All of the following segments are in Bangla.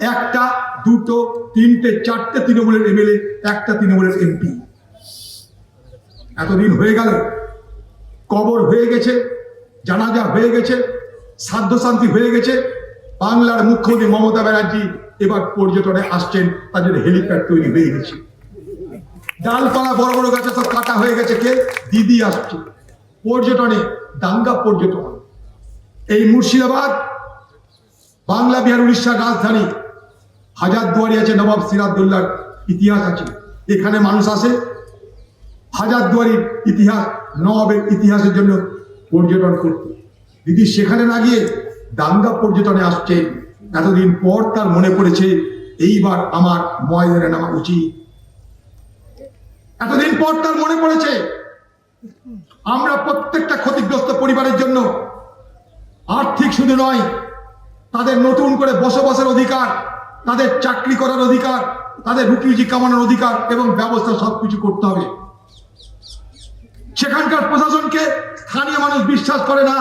একটা, দুটো, তিনটে, চারটে তৃণমূলের এমএলএ, একটা তৃণমূলের এমপি। এতদিন হয়ে গেল, কবর হয়ে গেছে, জানাজা হয়ে গেছে, সাধ্য শান্তি হয়ে গেছে, বাংলার মুখ্যমন্ত্রী মমতা ব্যানার্জি এবার পর্যটনে আসছেন, তার জন্য হেলিপ্যাড তৈরি হয়ে গেছে। ডালপালা বড় বড় গাছে সব কাটা হয়ে গেছে, কে? দিদি আসছে। পর্যটনে, দাঙ্গা পর্যটন। এই মুর্শিদাবাদ, বাংলা, বিহার, উড়িষ্যার রাজধানী। হাজার দুয়ারি আছে নবাব সিরাজদৌল্লার ইতিহাস আছে। এখানে মানুষ আসে, হাজার দুয়ারির ইতিহাস, নবাবের ইতিহাসের জন্য পর্যটন করতে। দিদি সেখানে না গিয়ে দাঙ্গা পর্যটনে আসছেন এতদিন পর তার মনে পড়েছে, এইবার আমার ময়দানে নামা উচিত। এতদিন পর তার মনে পড়েছে, আমরা প্রত্যেকটা ক্ষতিগ্রস্ত পরিবারের জন্য আর্থিক শুধু নয়, তাদের নতুন করে বসবাসের অধিকার তাদের চাকরি করার অধিকার, তাদের রুটি রুজি কামানোর অধিকার এবং ব্যবস্থা সবকিছু করতে হবে। সেখানকার প্রশাসনকে স্থানীয় মানুষ বিশ্বাস করে না।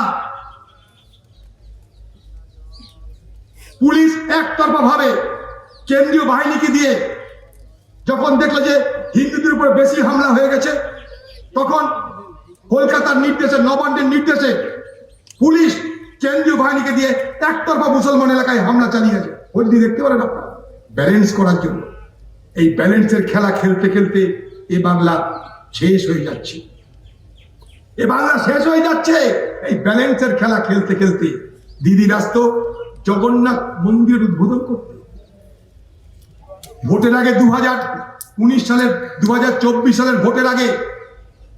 পুলিশ একতরফা ভাবে কেন্দ্রীয় বাহিনীকে দিয়ে যখন দেখল যে হিন্দুদের উপর বেশি হামলা হয়ে গেছে, তখন কলকাতার নির্দেশে, নবান্নের নির্দেশে পুলিশ কেন্দ্রীয় বাহিনীকে দিয়ে একতরফা মুসলমান এলাকায় হামলা চালিয়েছে ওইটি দেখতে পারেন আপনারা? ব্যালেন্স করার জন্য। এই ব্যালেন্সের খেলা খেলতে খেলতে এ বাংলা শেষ হয়ে যাচ্ছে। এ বাংলা শেষ হয়ে যাচ্ছে। এই ব্যালেন্সের খেলা খেলতে খেলতে দিদি রাস্ত জগন্নাথ মন্দির উদ্বোধন করতে। ভোটের আগে দু হাজার উনিশ সালের দু হাজার চব্বিশ সালের ভোটের আগে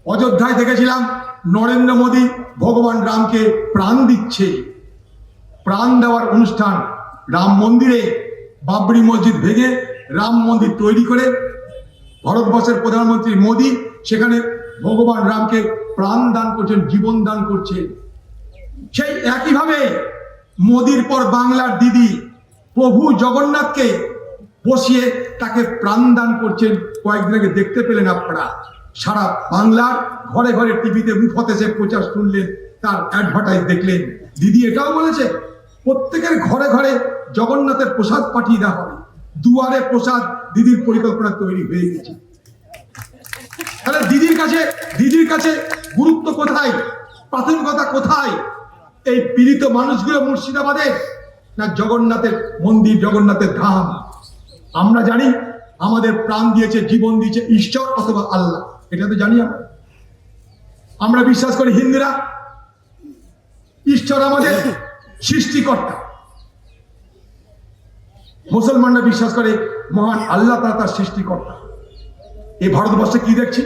অযোধ্যায় দেখেছিলাম, নরেন্দ্র মোদী ভগবান রামকে প্রাণ দিচ্ছে। প্রাণ দেওয়ার অনুষ্ঠান রাম মন্দিরে বাবরি মসজিদ ভেঙে রাম মন্দির তৈরি করে ভারতবর্ষের প্রধানমন্ত্রী মোদী সেখানে ভগবান রামকে প্রাণ দান করছেন, জীবন দান করছেন। সেই একইভাবে মোদির পর বাংলার দিদি প্রভু জগন্নাথকে বসিয়ে তাকে প্রাণ দান করছেন। কয়েকদিন আগে দেখতে পেলেন আপনারা, সারা বাংলার ঘরে ঘরে টিভিতে মুফতে সে প্রচার শুনলেন, তার অ্যাডভার্টাইজ দেখলেন। দিদি এটাও বলেছে, প্রত্যেকের ঘরে ঘরে জগন্নাথের প্রসাদ পাঠিয়ে দেওয়া হবে। দুয়ারে প্রসাদ দিদির পরিকল্পনা তৈরি হয়ে গেছে। তাহলে দিদির কাছে দিদির কাছে গুরুত্ব কোথায়? প্রাথমিকতা কোথায়? এই পীড়িত মানুষগুলো মুর্শিদাবাদের না জগন্নাথের মন্দির, জগন্নাথের ধাম? আমরা জানি আমাদের প্রাণ দিয়েছে, জীবন দিয়েছে ঈশ্বর অথবা আল্লাহ। এটা তো জানি আমরা। আমরা বিশ্বাস করি হিন্দুরা, ঈশ্বর আমাদের সৃষ্টিকর্তা। মুসলমানরা বিশ্বাস করে, মহান আল্লাহ তারা তার সৃষ্টিকর্তা। এই ভারতবর্ষে কি দেখছি?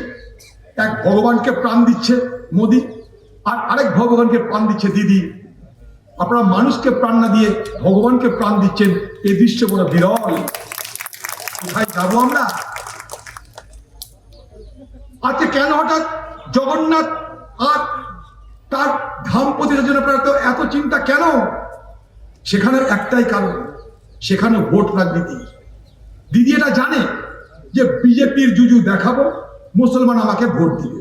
এক ভগবানকে প্রাণ দিচ্ছে মোদি, আর আরেক ভগবানকে প্রাণ দিচ্ছে দিদি। আপনারা মানুষকে প্রাণ না দিয়ে ভগবানকে প্রাণ দিচ্ছেন, এই দৃশ্য বড় বিরল। কোথায় যাব আমরা? আজকে কেন হঠাৎ জগন্নাথ আর তার ধাম প্রতিষ্ঠার জন্য এত চিন্তা কেন? সেখানে একটাই কারণ। সেখানে ভোট রাজনীতি দিদি। এটা জানে যে বিজেপির জুজু দেখাবো মুসলমান আমাকে ভোট দিবে।